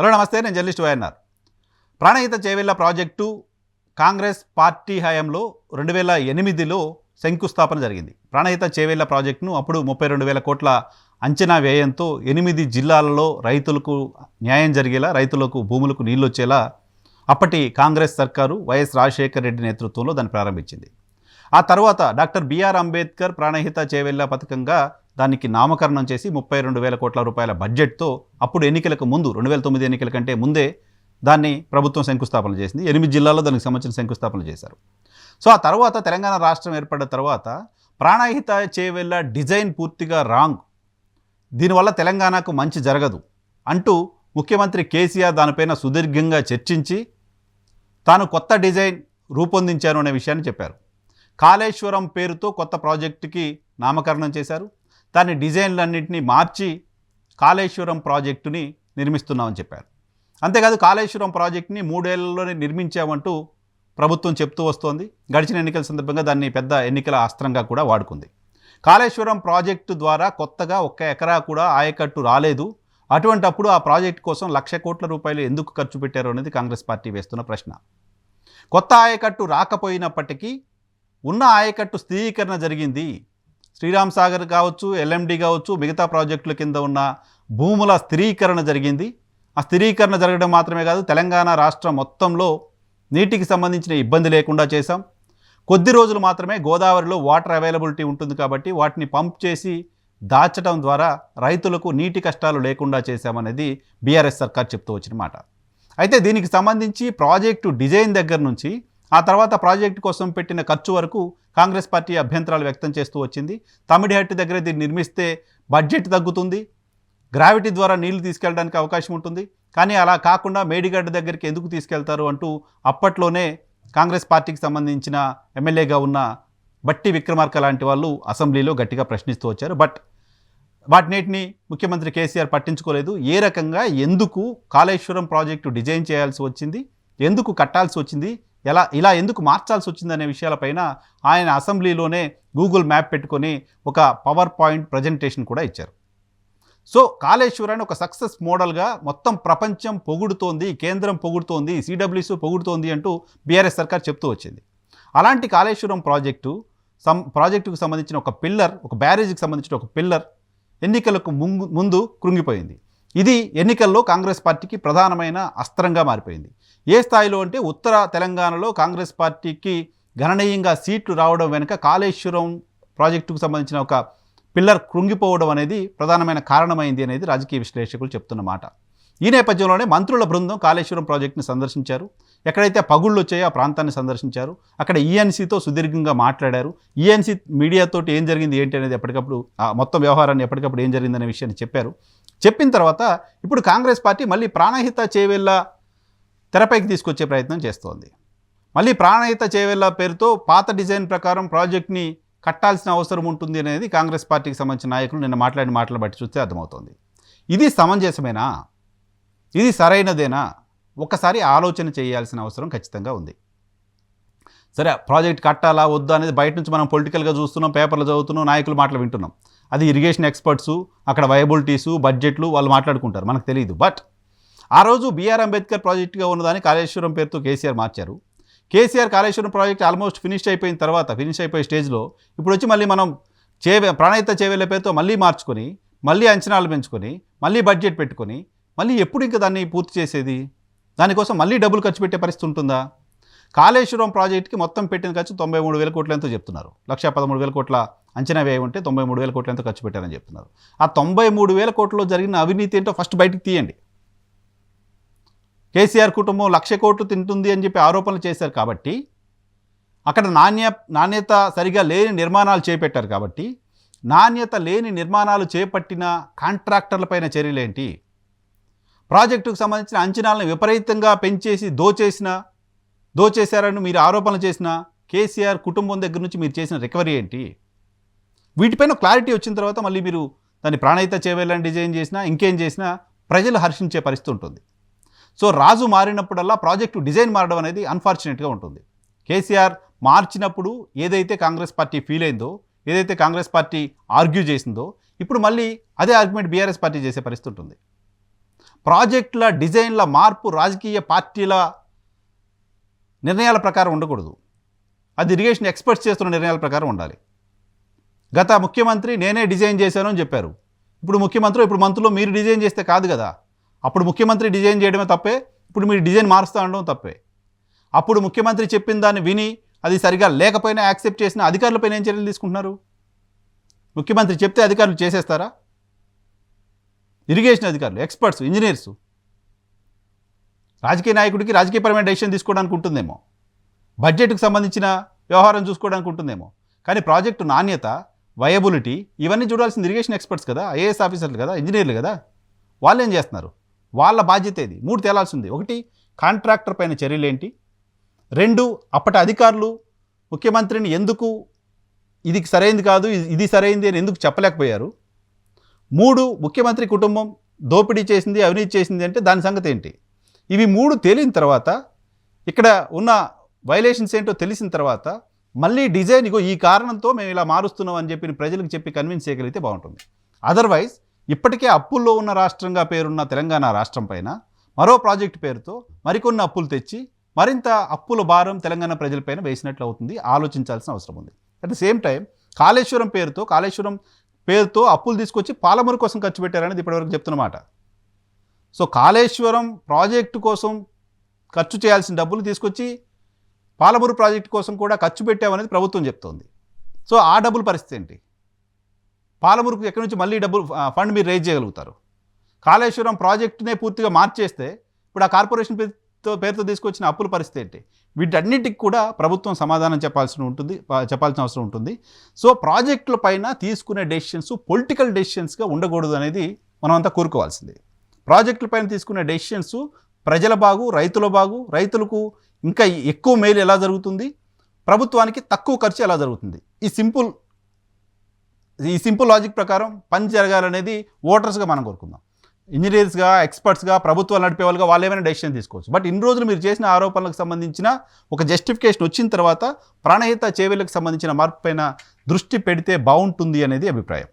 Hello నమస్తే నేను journalist YNR. Pranahita Chevella project Congress party హయాంలో రెండు వేల ఎనిమిదిలో శంకుస్థాపన జరిగింది. ప్రాణహిత చేవేళ్ళ ప్రాజెక్టును అప్పుడు ముప్పై రెండు వేల కోట్ల అంచనా వ్యయంతో ఎనిమిది జిల్లాలలో రైతులకు న్యాయం జరిగేలా రైతులకు భూములకు నీళ్ళు వచ్చేలా అప్పటి కాంగ్రెస్ సర్కారు వైఎస్ రాజశేఖర్ రెడ్డి నేతృత్వంలో దాన్ని ప్రారంభించింది. ఆ తర్వాత doctor B R Ambedkar Pranahita Chevella పథకంగా దానికి నామకరణం చేసి ముప్పై రెండు వేల కోట్ల రూపాయల బడ్జెట్తో అప్పుడు ఎన్నికలకు ముందు రెండు వేల తొమ్మిది ఎన్నికల కంటే ముందే దాన్ని ప్రభుత్వం శంకుస్థాపన చేసింది. ఎనిమిది జిల్లాల్లో దానికి సంబంధించిన శంకుస్థాపన చేశారు. సో ఆ తర్వాత తెలంగాణ రాష్ట్రం ఏర్పడిన తర్వాత ప్రాణహిత చేవెళ్ళ డిజైన్ పూర్తిగా రాంగ్. దీనివల్ల తెలంగాణకు మంచి జరగదు అంటూ ముఖ్యమంత్రి కేసీఆర్ దానిపైన సుదీర్ఘంగా చర్చించి తాను కొత్త డిజైన్ రూపొందించాను అనే విషయాన్ని చెప్పారు. కాళేశ్వరం పేరుతో కొత్త ప్రాజెక్టుకి నామకరణం చేశారు. దాని డిజైన్లన్నింటినీ మార్చి కాళేశ్వరం ప్రాజెక్టుని నిర్మిస్తున్నామని చెప్పారు. అంతేకాదు కాళేశ్వరం ప్రాజెక్టుని మూడేళ్ళలోనే నిర్మించామంటూ ప్రభుత్వం చెప్తూ వస్తోంది. గడిచిన ఎన్నికల సందర్భంగా దాన్ని పెద్ద ఎన్నికల అస్త్రంగా కూడా వాడుకుంది. కాళేశ్వరం ప్రాజెక్టు ద్వారా కొత్తగా ఒక్క ఎకరా కూడా ఆయకట్టు రాలేదు. అటువంటప్పుడు ఆ ప్రాజెక్టు కోసం లక్ష కోట్ల రూపాయలు ఎందుకు ఖర్చు పెట్టారు అనేది కాంగ్రెస్ పార్టీ వేస్తున్న ప్రశ్న. కొత్త ఆయకట్టు రాకపోయినప్పటికీ ఉన్న ఆయకట్టు స్థిరీకరణ జరిగింది. శ్రీరామ్ సాగర్ కావచ్చు ఎల్ఎండి కావచ్చు మిగతా ప్రాజెక్టుల కింద ఉన్న భూముల స్థిరీకరణ జరిగింది. ఆ స్థిరీకరణ జరగడం మాత్రమే కాదు తెలంగాణ రాష్ట్రం మొత్తంలో నీటికి సంబంధించిన ఇబ్బంది లేకుండా చేశాం. కొద్ది రోజులు మాత్రమే గోదావరిలో వాటర్ అవైలబిలిటీ ఉంటుంది కాబట్టి వాటిని పంప్ చేసి దాచడం ద్వారా రైతులకు నీటి కష్టాలు లేకుండా చేశామనేది బీఆర్ఎస్ సర్కార్ చెప్తూ వచ్చిన మాట. అయితే దీనికి సంబంధించి ప్రాజెక్టు డిజైన్ దగ్గర నుంచి ఆ తర్వాత ప్రాజెక్టు కోసం పెట్టిన ఖర్చు వరకు కాంగ్రెస్ పార్టీ అభ్యంతరాలు వ్యక్తం చేస్తూ వచ్చింది. తమిడిహట్టి దగ్గర దీన్ని నిర్మిస్తే బడ్జెట్ తగ్గుతుంది. గ్రావిటీ ద్వారా నీళ్ళు తీసుకెళ్ళడానికి అవకాశం ఉంటుంది. కానీ అలా కాకుండా మేడిగడ్డ దగ్గరికి ఎందుకు తీసుకెళ్తారు అంటూ అప్పట్లోనే కాంగ్రెస్ పార్టీకి సంబంధించిన ఎమ్మెల్యేగా ఉన్న బట్టి విక్రమార్క లాంటి వాళ్ళు అసెంబ్లీలో గట్టిగా ప్రశ్నిస్తూ వచ్చారు. బట్ వాటినేటిని ముఖ్యమంత్రి కేసీఆర్ పట్టించుకోలేదు. ఏ రకంగా ఎందుకు కాళేశ్వరం ప్రాజెక్టు డిజైన్ చేయాల్సి వచ్చింది? ఎందుకు కట్టాల్సి వచ్చింది? ఎలా ఇలా ఎందుకు మార్చాల్సి వచ్చిందనే విషయాలపైన ఆయన అసెంబ్లీలోనే గూగుల్ మ్యాప్ పెట్టుకొని ఒక పవర్ పాయింట్ ప్రజెంటేషన్ కూడా ఇచ్చారు. సో కాళేశ్వరాన్ని ఒక సక్సెస్ మోడల్గా మొత్తం ప్రపంచం పొగుడుతోంది కేంద్రం పొగుడుతోంది సిడబ్ల్యూసీ పొగుడుతోంది అంటూ బీఆర్ఎస్ సర్కార్ చెప్తూ వచ్చింది. అలాంటి కాళేశ్వరం ప్రాజెక్టు సం ప్రాజెక్టుకు సంబంధించిన ఒక పిల్లర్ ఒక బ్యారేజీకి సంబంధించిన ఒక పిల్లర్ ఎన్నికలకు ముందు కృంగిపోయింది. ఇది ఎన్నికల్లో కాంగ్రెస్ పార్టీకి ప్రధానమైన అస్త్రంగా మారిపోయింది. ఏ స్థాయిలో అంటే ఉత్తర తెలంగాణలో కాంగ్రెస్ పార్టీకి గణనీయంగా సీట్లు రావడం వెనుక కాళేశ్వరం ప్రాజెక్టుకు సంబంధించిన ఒక పిల్లర్ కృంగిపోవడం అనేది ప్రధానమైన కారణమైంది అనేది రాజకీయ విశ్లేషకులు చెప్తున్న మాట. ఈ నేపథ్యంలోనే మంత్రుల బృందం కాళేశ్వరం ప్రాజెక్టుని సందర్శించారు. ఎక్కడైతే పగుళ్ళు వచ్చాయో ఆ ప్రాంతాన్ని సందర్శించారు. అక్కడ ఈఎన్సీతో సుదీర్ఘంగా మాట్లాడారు. ఈఎన్సీ మీడియాతో ఏం జరిగింది ఏంటి అనేది ఎప్పటికప్పుడు ఆ మొత్తం వ్యవహారాన్ని ఎప్పటికప్పుడు ఏం జరిగిందనే విషయాన్ని చెప్పారు. చెప్పిన తర్వాత ఇప్పుడు కాంగ్రెస్ పార్టీ మళ్ళీ ప్రాణహిత చేవెళ్ళ తెరపైకి తీసుకొచ్చే ప్రయత్నం చేస్తోంది. మళ్ళీ ప్రాణహిత చేవెళ్ళ పేరుతో పాత డిజైన్ ప్రకారం ప్రాజెక్ట్ని కట్టాల్సిన అవసరం ఉంటుంది అనేది కాంగ్రెస్ పార్టీకి సంబంధించిన నాయకులు నిన్న మాట్లాడిన మాటలు బట్టి చూస్తే అర్థమవుతోంది. ఇది సమంజసమేనా? ఇది సరైనదేనా? ఒకసారి ఆలోచన చేయాల్సిన అవసరం ఖచ్చితంగా ఉంది. సరే ప్రాజెక్ట్ కట్టాలా వద్దా అనేది బయట నుంచి మనం పొలిటికల్గా చూస్తున్నాం పేపర్లు చదువుతున్నాం నాయకులు మాటలు వింటున్నాం. అది ఇరిగేషన్ ఎక్స్పర్ట్స్ అక్కడ వయబిలిటీసు బడ్జెట్లు వాళ్ళు మాట్లాడుకుంటారు మనకు తెలియదు బట్ ఆ రోజు బీఆర్ అంబేద్కర్ ప్రాజెక్టుగా ఉన్నదాన్ని కాళేశ్వరం పేరుతో కేసీఆర్ మార్చారు. KCR Kaleshwaram project almost finish అయిపోయిన తర్వాత ఫినిష్ అయిపోయే స్టేజ్లో ఇప్పుడు వచ్చి మళ్ళీ మనం చేవే ప్రాణయిత చేవేళ్ళ పేరుతో మళ్ళీ మార్చుకొని మళ్ళీ అంచనాలు పెంచుకొని మళ్ళీ బడ్జెట్ పెట్టుకొని మళ్ళీ ఎప్పుడు ఇంకా దాన్ని పూర్తి చేసేది? దానికోసం మళ్ళీ డబ్బులు ఖర్చు పెట్టే పరిస్థితి ఉంటుందా? కాళేశ్వరం ప్రాజెక్ట్కి మొత్తం పెట్టిన ఖర్చు తొంభై మూడు వేల కోట్ల ఎంతో చెప్తున్నారు. లక్ష పదమూడు వేల కోట్ల అంచనా వ్యయం ఉంటే తొంభై మూడు వేల కోట్ల ఎంతో ఖర్చు పెట్టారని చెప్తున్నారు. ఆ తొంభై మూడు వేల కోట్లలో జరిగిన అవినీతి ఏంటో ఫస్ట్ బయటికి తీయండి. కేసీఆర్ కుటుంబం లక్ష కోట్లు తింటుంది అని చెప్పి ఆరోపణలు చేశారు కాబట్టి అక్కడ నాణ్య నాణ్యత సరిగా లేని నిర్మాణాలు చేపట్టారు కాబట్టి నాణ్యత లేని నిర్మాణాలు చేపట్టిన కాంట్రాక్టర్లపైన చర్యలేంటి? ప్రాజెక్టుకు సంబంధించిన అంచనాలను విపరీతంగా పెంచేసి దోచేసిన దోచేశారని మీరు ఆరోపణలు చేసిన కేసీఆర్ కుటుంబం దగ్గర నుంచి మీరు చేసిన రికవరీ ఏంటి? వీటిపైన క్లారిటీ వచ్చిన తర్వాత మళ్ళీ మీరు దాన్ని ప్రాణహిత చేవేయాలని డిజైన్ చేసినా ఇంకేం చేసినా ప్రజలు హర్షించే పరిస్థితి ఉంటుంది. సో రాజు మారినప్పుడల్లా ప్రాజెక్టు డిజైన్ మారడం అనేది అన్ఫార్చునేట్గా ఉంటుంది. కేసీఆర్ మార్చినప్పుడు ఏదైతే కాంగ్రెస్ పార్టీ ఫీల్ అయిందో ఏదైతే కాంగ్రెస్ పార్టీ ఆర్గ్యూ చేసిందో ఇప్పుడు మళ్ళీ అదే ఆర్గ్యుమెంట్ బీఆర్ఎస్ పార్టీ చేసే పరిస్థితి ఉంటుంది. ప్రాజెక్టుల డిజైన్ల మార్పు రాజకీయ పార్టీల నిర్ణయాల ప్రకారం ఉండకూడదు. అది ఇరిగేషన్ ఎక్స్పర్ట్స్ చేస్తున్న నిర్ణయాల ప్రకారం ఉండాలి. గత ముఖ్యమంత్రి నేనే డిజైన్ చేశాను అని చెప్పారు. ఇప్పుడు ముఖ్యమంత్రి ఇప్పుడు మంత్రులు మీరు డిజైన్ చేస్తే కాదు కదా. అప్పుడు ముఖ్యమంత్రి డిజైన్ చేయడమే తప్పే ఇప్పుడు మీరు డిజైన్ మారుస్తూ ఉండడం తప్పే. అప్పుడు ముఖ్యమంత్రి చెప్పిన దాన్ని విని అది సరిగా లేకపోయినా యాక్సెప్ట్ చేసిన అధికారులపైన ఏం చర్యలు తీసుకుంటున్నారు? ముఖ్యమంత్రి చెప్తే అధికారులు చేసేస్తారా? ఇరిగేషన్ అధికారులు ఎక్స్పర్ట్స్ ఇంజనీర్స్ రాజకీయ నాయకుడికి రాజకీయపరమైన డెసిషన్ తీసుకోవడానికి ఉంటుందేమో. బడ్జెట్కు సంబంధించిన వ్యవహారం చూసుకోవడానికి ఉంటుందేమో. కానీ ప్రాజెక్టు నాణ్యత వయబులిటీ ఇవన్నీ చూడాల్సింది ఇరిగేషన్ ఎక్స్పర్ట్స్ కదా ఐఏఎస్ ఆఫీసర్లు కదా ఇంజనీర్లు కదా. వాళ్ళు ఏం చేస్తున్నారు? వాళ్ళ బాధ్యత ఇది మూడు తేలాల్సింది ఒకటి కాంట్రాక్టర్ పైన చర్యలు ఏంటి? రెండు అప్పటి అధికారులు ముఖ్యమంత్రిని ఎందుకు ఇది సరైంది కాదు ఇది సరైంది అని ఎందుకు చెప్పలేకపోయారు? మూడు ముఖ్యమంత్రి కుటుంబం దోపిడీ చేసింది అవినీతి చేసింది అంటే దాని సంగతి ఏంటి? ఇవి మూడు తేలిన తర్వాత ఇక్కడ ఉన్న వైలేషన్స్ ఏంటో తెలిసిన తర్వాత మళ్ళీ డిజైన్ ఇగో ఈ కారణంతో మేము ఇలా మారుస్తున్నాం అని చెప్పి ప్రజలకు చెప్పి కన్విన్స్ చేయగలిగితే బాగుంటుంది. అదర్వైజ్ ఇప్పటికే అప్పుల్లో ఉన్న రాష్ట్రంగా పేరున్న తెలంగాణ రాష్ట్రం పైన మరో ప్రాజెక్టు పేరుతో మరికొన్ని అప్పులు తెచ్చి మరింత అప్పుల భారం తెలంగాణ ప్రజలపైన వేసినట్లు అవుతుంది. ఆలోచించాల్సిన అవసరం ఉంది. At the same time Kaleshwaram పేరుతో కాళేశ్వరం పేరుతో అప్పులు తీసుకొచ్చి పాలమూరు కోసం ఖర్చు పెట్టారనేది ఇప్పటివరకు చెప్తున్నమాట సో కాళేశ్వరం ప్రాజెక్టు కోసం ఖర్చు చేయాల్సిన డబ్బులు తీసుకొచ్చి పాలమూరు ప్రాజెక్టు కోసం కూడా ఖర్చు పెట్టామనేది ప్రభుత్వం చెప్తోంది. సో ఆ డబ్బుల పరిస్థితి ఏంటి? పాలమూరుకు ఎక్కడి నుంచి మళ్ళీ డబ్బులు ఫండ్ మీరు రేజ్ చేయగలుగుతారు? కాళేశ్వరం ప్రాజెక్టునే పూర్తిగా మార్చేస్తే ఇప్పుడు ఆ కార్పొరేషన్ పేరుతో పేరుతో తీసుకొచ్చిన అప్పుల పరిస్థితి ఏంటి? వీటన్నిటికి కూడా ప్రభుత్వం సమాధానం చెప్పాల్సి ఉంటుంది చెప్పాల్సిన అవసరం ఉంటుంది. సో ప్రాజెక్టుల పైన తీసుకునే డెసిషన్స్ పొలిటికల్ డెసిషన్స్గా ఉండకూడదు అనేది మనం కోరుకోవాల్సిందే కోరుకోవాల్సింది. ప్రాజెక్టుల పైన తీసుకునే డెసిషన్స్ ప్రజల బాగు రైతుల బాగు రైతులకు ఇంకా ఎక్కువ మేలు ఎలా జరుగుతుంది? ప్రభుత్వానికి తక్కువ ఖర్చు ఎలా జరుగుతుంది? ఈ సింపుల్ ఈ సింపుల్ లాజిక్ ప్రకారం పని జరగాలనేది ఓటర్స్గా మనం కోరుకుందాం. ఇంజనీర్స్గా ఎక్స్పర్ట్స్గా ప్రభుత్వాలు నడిపే వాళ్ళుగా వాళ్ళు ఏమైనా డెసిషన్ తీసుకోవచ్చు. బట్ ఇన్ని రోజులు మీరు చేసిన ఆరోపణలకు సంబంధించిన ఒక జస్టిఫికేషన్ వచ్చిన తర్వాత ప్రాణహిత చేవేలకు సంబంధించిన మార్పు పైన దృష్టి పెడితే బాగుంటుంది అనేది అభిప్రాయం.